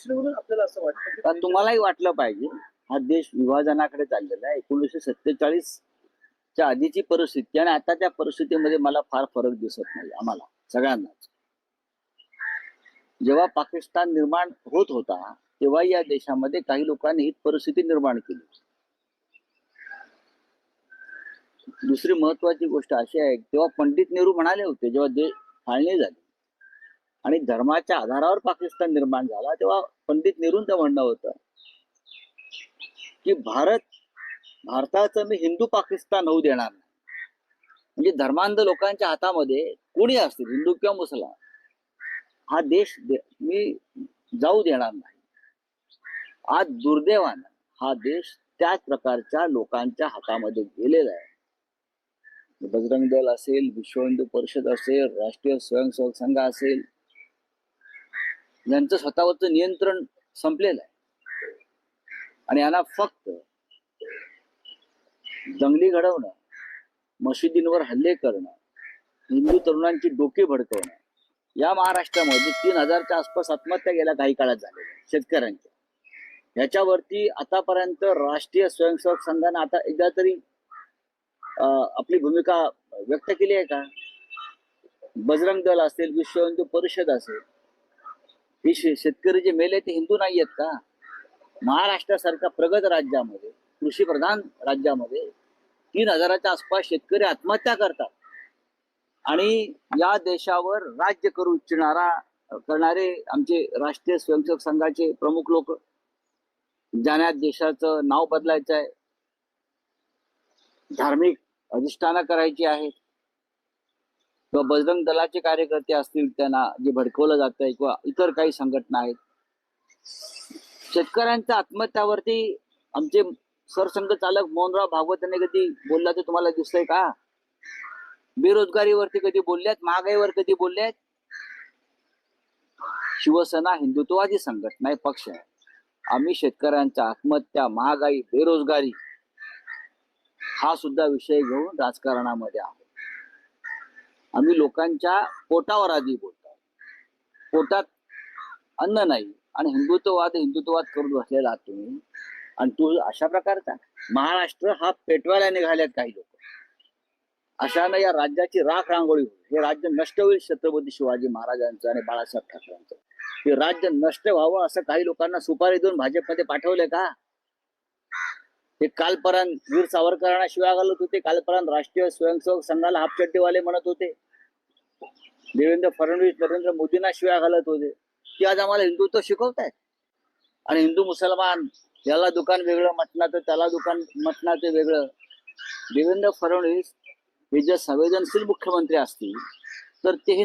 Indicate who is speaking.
Speaker 1: दृष्टीवरून आपल्याला असं वाटतं की
Speaker 2: पण तुम्हालाही वाटलं पाहिजे. हा देश विभाजनाकडे चाललेला आहे. एकोणीसशे सत्तेचाळीस च्या आधीची परिस्थिती आणि आता त्या परिस्थितीमध्ये मला फार फरक दिसत नाही आम्हाला सगळ्यांनाच. जेव्हा पाकिस्तान निर्माण होत होता तेव्हा या देशामध्ये काही लोकांनी ही परिस्थिती निर्माण केली दुसरी महत्वाची गोष्ट अशी आहे तेव्हा पंडित नेहरू म्हणाले होते जेव्हा देश फाळणी झाली आणि धर्माच्या आधारावर पाकिस्तान निर्माण झाला तेव्हा पंडित नेहरूंचं म्हणणं होतं की भारत भारताचं मी हिंदू पाकिस्तान होऊ देणार नाही. म्हणजे धर्मांध लोकांच्या हातामध्ये कोणी असतील हिंदू किंवा मुसलमान हा देश दे- मी जाऊ देणार नाही. आज दुर्दैवानं हा देश त्याच प्रकारच्या लोकांच्या हातामध्ये गेलेला आहे. बजरंग दल असेल विश्व हिंदू परिषद असेल राष्ट्रीय स्वयंसेवक संघ असेल यांचं स्वतःवरचं नियंत्रण संपलेलं आहे. आणि यांना फक्त दंगली घडवणं मशिदींवर हल्ले करणं हिंदू तरुणांची डोके भडकवणं या महाराष्ट्रामध्ये तीन हजारच्या आसपास आत्महत्या गेल्या काही काळात झालेल्या शेतकऱ्यांच्या. ह्याच्यावरती आतापर्यंत राष्ट्रीय स्वयंसेवक संघानं आता एकदा तरी आपली भूमिका व्यक्त केली आहे का? बजरंग दल असेल विश्व हिंदू परिषद असेल हे शेतकरी जे मेले ते हिंदू नाही आहेत का? महाराष्ट्रासारख्या प्रगत राज्यामध्ये कृषी प्रधान राज्यामध्ये तीन हजाराच्या आसपास शेतकरी आत्महत्या करतात. आणि या देशावर राज्य करू इच्छिणारा करणारे आमचे राष्ट्रीय स्वयंसेवक संघाचे प्रमुख लोक ज्यांना देशाचं नाव बदलायचं आहे धार्मिक अधिष्ठानं करायची आहेत किंवा बजरंग दलाचे कार्यकर्ते असतील त्यांना जे भडकवलं जात आहे किंवा इतर काही संघटना आहेत. शेतकऱ्यांच्या आत्महत्यावरती आमचे सरसंघचालक मोहनराव भागवत यांनी कधी बोलला तर तुम्हाला दिसतंय का? बेरोजगारीवरती कधी बोलल्यात? महागाईवर कधी बोलल्यात? शिवसेना हिंदुत्ववादी संघटना आहे पक्ष आहे. आम्ही शेतकऱ्यांच्या आत्महत्या महागाई बेरोजगारी हा सुद्धा विषय घेऊन राजकारणामध्ये आहोत. आम्ही लोकांच्या पोटावर आधी बोलतो पोटात अन्न नाही आणि हिंदुत्ववाद हिंदुत्ववाद करून बसलेला तुम्ही. आणि तू अशा प्रकारचा महाराष्ट्र हा पेटवायला निघाल्यात काही लोक. अशानं या राज्याची राख रांगोळी होईल. हे राज्य नष्ट होईल छत्रपती शिवाजी महाराजांचं आणि बाळासाहेब ठाकरेंचं. हे राज्य नष्ट व्हावं असं काही लोकांना सुपारी देऊन भाजपमध्ये पाठवले का? हे कालपर्यंत वीर सावरकरांना शिवाय घालत होते कालपर्यंत राष्ट्रीय स्वयंसेवक संघाला हापचड्डीवाले म्हणत होते. देवेंद्र फडणवीस नरेंद्र मोदींना शिवाय घालत होते. ते आज आम्हाला हिंदुत्व शिकवतायत. आणि हिंदू मुसलमान याला दुकान वेगळं म्हटणार त्याला दुकान मटणाचं वेगळं. देवेंद्र फडणवीस हे जर संवेदनशील मुख्यमंत्री असतील तर ते हे